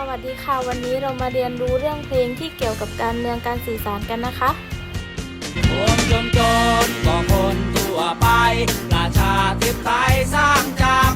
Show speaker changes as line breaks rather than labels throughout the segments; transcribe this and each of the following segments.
สวัสดีค่ะ วันนี้เรามาเรียนรู้เรื่องเพลงที่เกี่ยวกับการเมืองการสื่อสารกันนะคะ
คนจนจนก็คนทั่วไป ประชาธิปไตยสร้างจาก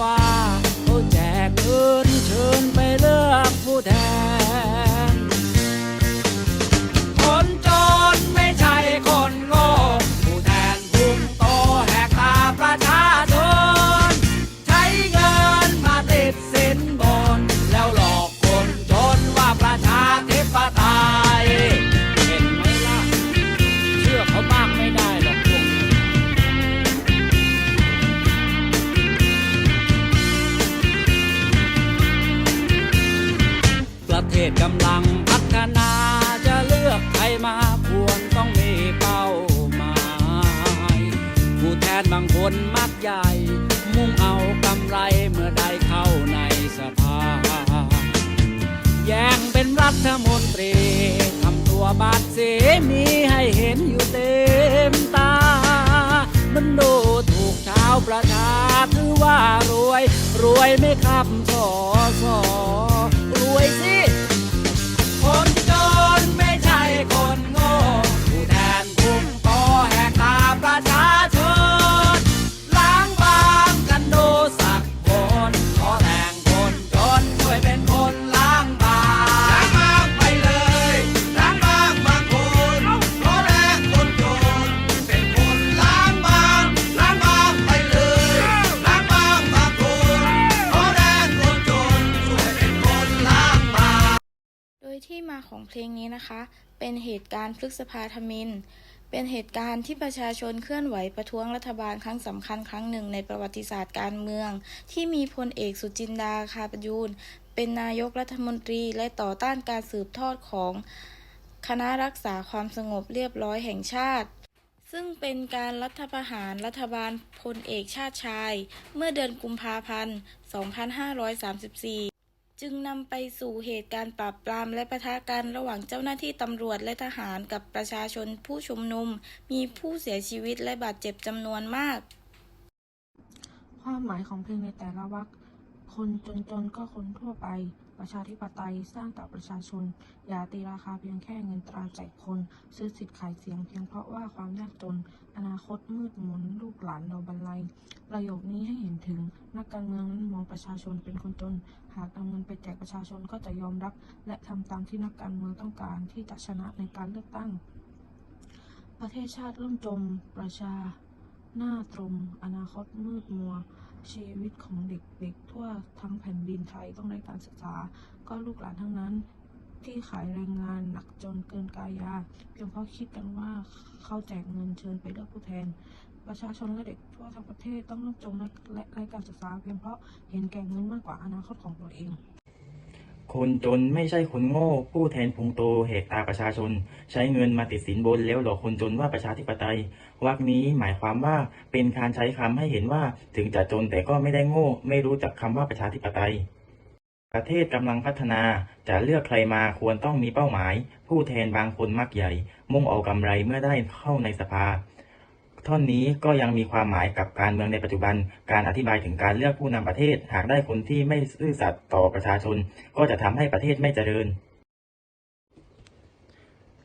ว่าเขาแจกเงินเชิญไปเลือกผู้แทน เทศกำลังพัฒนาจะเลือกใครมาควรต้องมีเป้าหมายผู้แทนบางคนมักใหญ่ มุ่งเอากำไรเมื่อได้เข้าในสภา แย่งเป็นรัฐมนตรีทำตัวบาดเสีมีให้เห็นอยู่เต็มตา มันดูถูกชาวประชาถือว่ารวย รวยไม่ครับสอสอรวยสิ ที่มาของเพ
ลงนี้นะคะ เป็นเหตุการณ์พฤษภาธมิน เป็นเหตุการณ์ที่ประชาชนเคลื่อนไหวประท้วงรัฐบาลครั้งสำคัญครั้งหนึ่งในประวัติศาสตร์การเมือง ที่มีพลเอกสุจินดาคาประยูนเป็นนายกรัฐมนตรีและต่อต้านการสืบทอดของคณะรักษาความสงบเรียบร้อยแห่งชาติ ซึ่งเป็นการรัฐประหารรัฐบาลพลเอกชาติชาย เมื่อเดือนกุมภาพันธ์ 2534 จึงนำไปสู่เหตุการณ์ปราบปรามและปะทะกันระหว่างเจ้าหน้าที่ตำรวจและทหารกับประชาชนผู้ชุมนุม มีผู้เสียชีวิตและบาดเจ็บจำนวนมาก
ความหมายของเพลงในแต่ละวรรค คนจนๆก็คนทั่วไป ประชาธิปไตยสร้างจากประชาชน อย่าตีราคาเพียงแค่เงินตราแจกคน ซื้อสิทธิ์ขายเสียงเพียงเพราะว่าความยากจน อนาคตมืดมนลูกหลานเราบรรลัย ประโยคนี้ให้เห็นถึง นักการเมืองนั้นมองประชาชนเป็นคนจน หากเอาเงินไปแจกประชาชนก็จะยอมรับ และทำตามที่นักการเมืองต้องการที่จะชนะในการเลือกตั้ง ประเทศชาติล่มจมประชาหน้าตรมอนาคตมืดมัว ชีวิตของเด็กๆทั่วทั้งแผ่นดินไทยต้องได้การศึกษา ก็ลูกหลานทั้งนั้นที่ขายแรงงานหนักจนเกินกายา เพียงเพราะคิดกันว่าเขาแจกเงินเชิญไปเลือกผู้แทน ประชาชนและเด็กทั่วทั้งประเทศต้องร่มจมและไร้การศึกษา เพียงเพราะเห็นแก่เงินมากกว่าอนาคตของตัวเอง
คนจนไม่ใช่คนโง่ ผู้แทนพุงโตแหกตาประชาชน ใช้เงินมาติดสินบนแล้วหลอกคนจนว่าประชาธิปไตยวรรคนี้หมายความว่าเป็นการใช้คำให้เห็นว่าถึงจะจนแต่ก็ไม่ได้โง่ ไม่รู้จักคำว่าประชาธิปไตย ประเทศกำลังพัฒนาจะเลือกใครมาควรต้องมีเป้าหมาย ผู้แทนบางคนมักใหญ่ มุ่งเอากำไรเมื่อได้เข้าในสภา ท่อนนี้ก็ยังมีความหมายกับการเมืองในปัจจุบัน การอธิบายถึงการเลือกผู้นำประเทศ หากได้คนที่ไม่ซื่อสัตย์ต่อประชาชน ก็จะทำให้ประเทศไม่เจริญ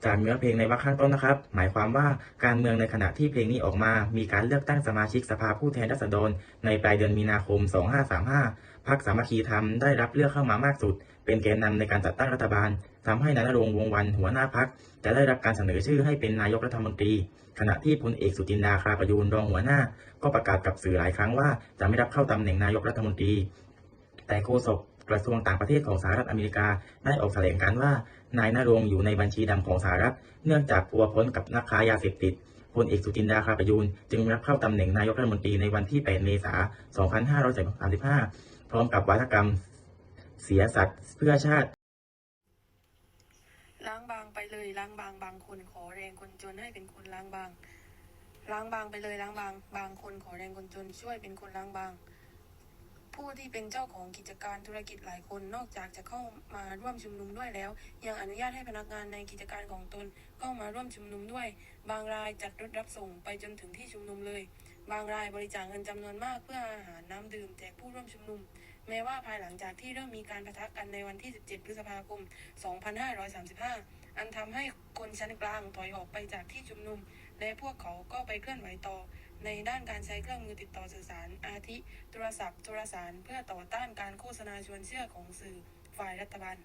จากเนื้อเพลงในวรรคข้างต้นนะครับ หมายความว่าการเมืองในขณะที่เพลงนี้ออกมา มีการเลือกตั้งสมาชิกสภาผู้แทนราษฎรในปลายเดือนมีนาคม 2535 พรรคสามัคคีธรรมได้รับเลือกเข้ามามากสุด เป็นแกนนำในการจัดตั้งรัฐบาลทำให้นายนรงวงวันหัวหน้าพักจะได้รับการเสนอชื่อให้เป็นนายกรัฐมนตรี ขณะที่พลเอกสุจินดาคราประยูนรองหัวหน้า ก็ประกาศกับสื่อหลายครั้งว่าจะไม่รับเข้าตำแหน่งนายกรัฐมนตรี แต่โฆษกกระทรวงต่างประเทศของสหรัฐอเมริกาได้ออกแถลงการว่านายนรงอยู่ในบัญชีดำของสหรัฐ เนื่องจากพัวพ้นกับนักค้ายาเสพติดพลเอกสุจินดาคราประยูนจึงรับเข้าตำแหน่งนายกรัฐมนตรีในวันที่ 8 เมษายน 2535 พร้อมกับวาทกรรม เสียสัตว์เพื่อชาติ
ล้างบางไปเลยล้างบางบางคนขอแรงคนจนให้เป็นคนล้างบางล้างบางไปเลยล้างบาง บางคนขอแรงคนจนช่วยเป็นคนล้างบาง ผู้ที่เป็นเจ้าของกิจการธุรกิจหลายคนนอกจากจะเข้ามาร่วมชุมนุมด้วยแล้ว ยังอนุญาตให้พนักงานในกิจการของตนเข้ามาร่วมชุมนุมด้วย บางรายจัดรถรับส่งไปจนถึงที่ชุมนุมเลย บางรายบริจาคเงินจำนวนมากเพื่ออาหารน้ำดื่มแจกผู้ร่วมชุมนุม แม้ว่าภายหลังจากที่เริ่มมีการประทะกันในวันที่ 17 พฤษภาคม 2535 อันทำให้คนชั้นกลางถอยออกไปจากที่ชุมนุม และพวกเขาก็ไปเคลื่อนไหวต่อ ในด้านการใช้เครื่องมือติดต่อสื่อสาร อาทิ โทรศัพท์ โทรสาร เพื่อต่อต้านการโฆษณาชวนเชื่อของสื่อฝ่ายรัฐบาล